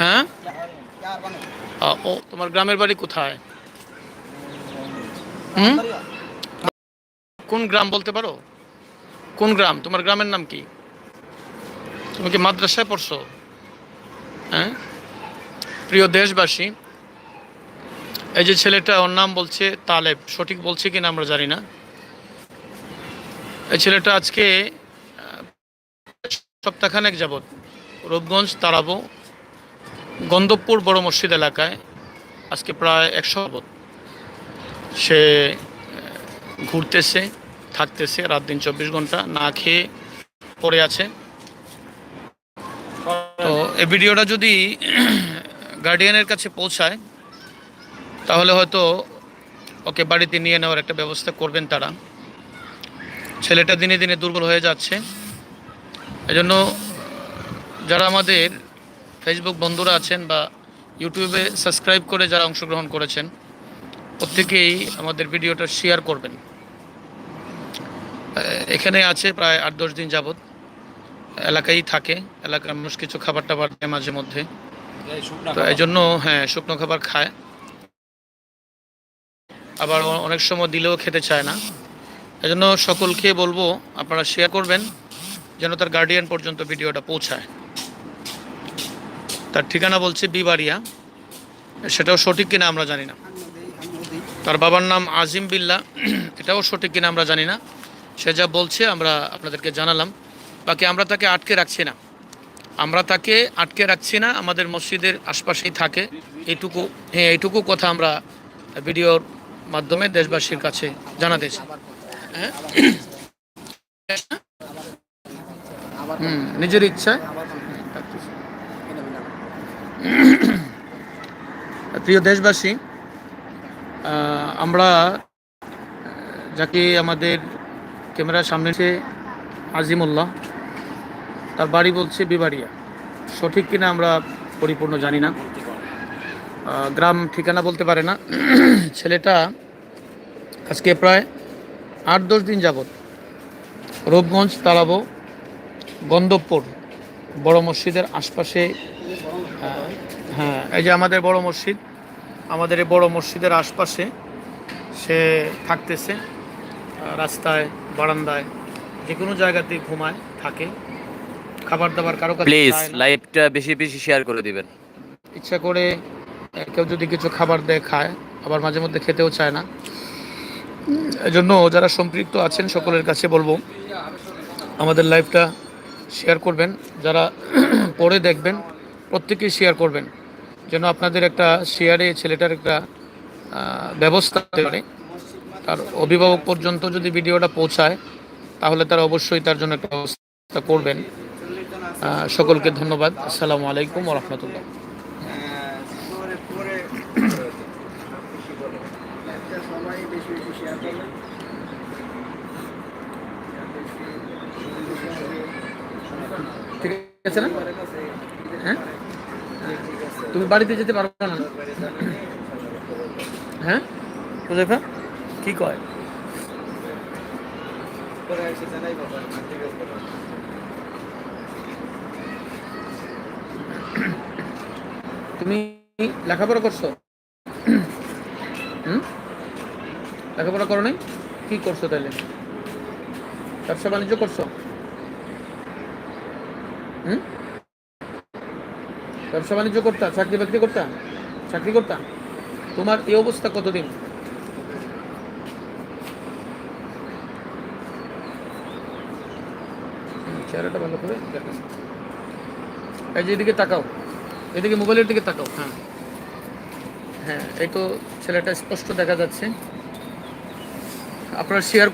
হ্যাঁ? ও, তোমার গ্রামের বাড়ি কোথায়? হুম? কোন গ্রাম বলতে পারো? কোন গ্রাম? তোমার গ্রামের নাম কি? তুমি কি মাদ্রাসায় পড়ছো? হ্যাঁ? প্রিয় দেশবাসী, এই যে ছেলেটা, ওর নাম বলছে তালেব। সঠিক বলছে কিনা আমরা জানি না। এই ছেলেটা আজকে সপ্তাহখানেক যাবৎ রূপগঞ্জ, তারাবো গন্ধবপুর বড় মসজিদ এলাকায় আজকে প্রায় একশো সে ঘুরতেছে, থাকতেছে, রাত দিন চব্বিশ ঘণ্টা, না খেয়ে পড়ে আছে। তো এই ভিডিওটা যদি গার্ডিয়ানের কাছে পৌঁছায়, তাহলে হয়তো ওকে বাড়িতে নিয়ে নেওয়ার একটা ব্যবস্থা করবেন তারা। ছেলেটা দিনে দিনে দুর্বল হয়ে যাচ্ছে। এজন্য যারা আমাদের ফেসবুক বন্ধুরা আছেন বা ইউটিউবে সাবস্ক্রাইব করে যারা অংশগ্রহণ করেছেন প্রত্যেকেই আমাদের ভিডিওটা শেয়ার করবেন। এখানে আছে প্রায় আট দশ দিন যাবৎ। এলাকায় থাকে এলাকার মানুষ কিছু খাবার টাবার দেয় মাঝে মধ্যে। তো এই জন্য হ্যাঁ শুকনো খাবার খায়। আবার অনেক সময় দিলেও খেতে চায় না। এজন্য সকলকে বলব আপনারা শেয়ার করবেন যেন তার গার্ডিয়ান পর্যন্ত ভিডিওটা পৌঁছায়। তার ঠিকানা বলছে বিবাড়িয়া। সেটাও সঠিক কিনা আমরা জানি না। তার বাবার নাম আজিম বিল্লা। এটাও সঠিক কিনা আমরা জানি না। সে যা বলছে আমরা আপনাদেরকে জানালাম। বাকি আমরা তাকে আটকে রাখছি না। আমরা তাকে আটকে রাখছি না, আমাদের মসজিদের আশপাশেই থাকে। এইটুকু হ্যাঁ এইটুকু কথা আমরা ভিডিওর মাধ্যমে দেশবাসীর কাছে জানাতেছি হ্যাঁ? হুম নিজের ইচ্ছায়। প্রিয় দেশবাসী আমরা যাকে আমাদের ক্যামেরার সামনে এসে আজিমুল্লাহ, তার বাড়ি বলছে বিবাড়িয়া। সঠিক কিনা আমরা পরিপূর্ণ জানি না। গ্রাম ঠিকানা বলতে পারে না। ছেলেটা আজকে প্রায় আট দশ দিন যাবৎ রূপগঞ্জ তালাবো গন্ধবপুর বড় মসজিদের আশপাশে হ্যাঁ এই যে আমাদের বড় মসজিদ আমাদের এই বড় মসজিদের আশপাশে সে থাকতেছে রাস্তায় বারান্দায় যে কোনো জায়গাতেই ঘুমায় থাকে। খাবার দাবার কারও কাছে প্লিজ লাইভটা বেশি বেশি শেয়ার করে দিবেন। ইচ্ছা করে কেউ যদি কিছু খাবার দেয় খায় আবার মাঝে মধ্যে খেতেও চায় না। এজন্য যারা সম্পৃক্ত আছেন সকলের কাছে বলব আমাদের লাইভটা শেয়ার করবেন। যারা পরে দেখবেন প্রত্যেকেই শেয়ার করবেন। যেন আপনাদের একটা শেয়ারে ছেলেটার একটা ব্যবস্থা হতে পারে। তার অভিভাবক পর্যন্ত যদি ভিডিওটা পৌঁছায়, তাহলে তারা অবশ্যই তার জন্য একটা ব্যবস্থা করবেন। সকলকে ধন্যবাদ। আসসালামু আলাইকুম রহমতুল্লাহ ঠিক আছে না? হ্যাঁ? তুমি বাড়িতে যেতে পারবে না। হ্যাঁ? হুজাইফা কি কয়? তুমি লেখাপড়া করছ? হুম? লেখাপড়া করো নাই? কি করছ তাহলে ব্যবসা বাণিজ্য করছ? হুম? ব্যবসা বাণিজ্য করতা, চাকরি বাকরি করতা? চাকরি করতা? তোমার এই অবস্থা কতদিন? চেহারাটা ভালো করে এই যে এদিকে তাকাও। এদিকে মোবাইলের দিকে তাকাও। হ্যাঁ। হ্যাঁ এই তো ছেলেটা স্পষ্ট দেখা যাচ্ছে। আপনারা শেয়ার